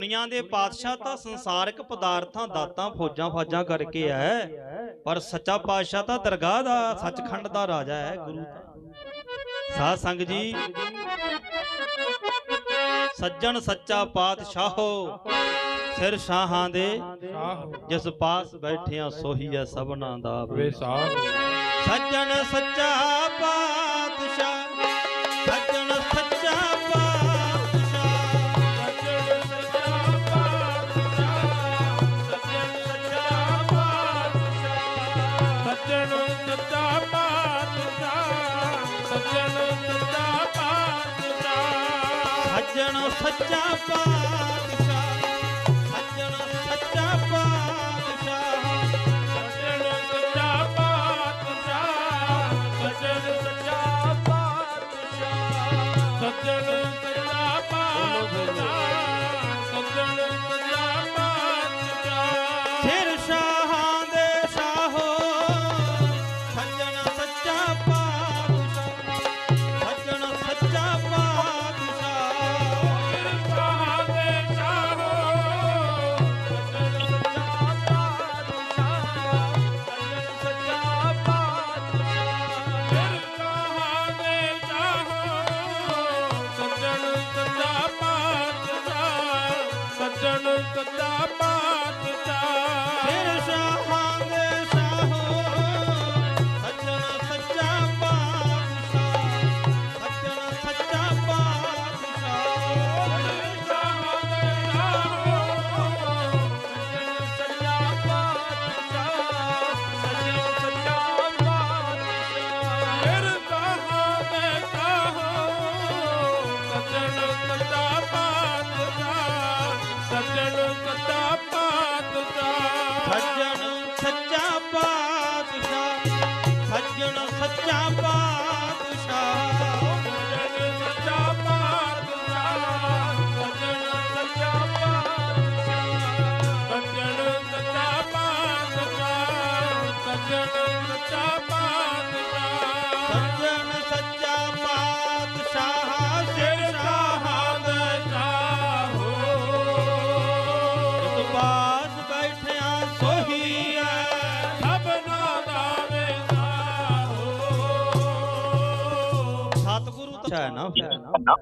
ਦੁਨੀਆਂ ਦੇ ਪਾਤਸ਼ਾਹ ਤਾਂ ਸੰਸਾਰਿਕ ਪਦਾਰਥਾਂ ਦਾਤਾਂ ਫੌਜਾਂ ਫਾਜਾਂ ਕਰਕੇ ਹੈ ਪਰ ਸੱਚਾ ਪਾਤਸ਼ਾਹ ਤਾਂ ਦਰਗਾਹ ਦਾ ਸੱਚਖੰਡ ਦਾ ਰਾਜਾ ਹੈ ਗੁਰੂ ਸਾਧ ਸੰਗ ਜੀ ਸੱਜਣ ਸੱਚਾ ਪਾਤਸ਼ਾਹੋ ਸਿਰ ਸ਼ਾਹਾਂ ਦੇ ਜਿਸ ਪਾਸ ਬੈਠਿਆਂ ਸੋਹੀ ਹੈ ਸਭਨਾ ਦਾ ਵੇ ਸਾਹ ਸੱਜਣ ਸੱਚਾ ਪਾਤਸ਼ਾਹ चरदा अचण सचा पातशा अचण सचा पाता हज़न गा पात सचा पाता सजंदा ਸੱਜਣ ਸੱਚਾ ਪਾਤਸ਼ਾਹ। ਸੱਜਣ ਸੱਚਾ ਪਾਤਸ਼ਾਹ। ဖြတ်ရနော်ဖြတ်ရနော်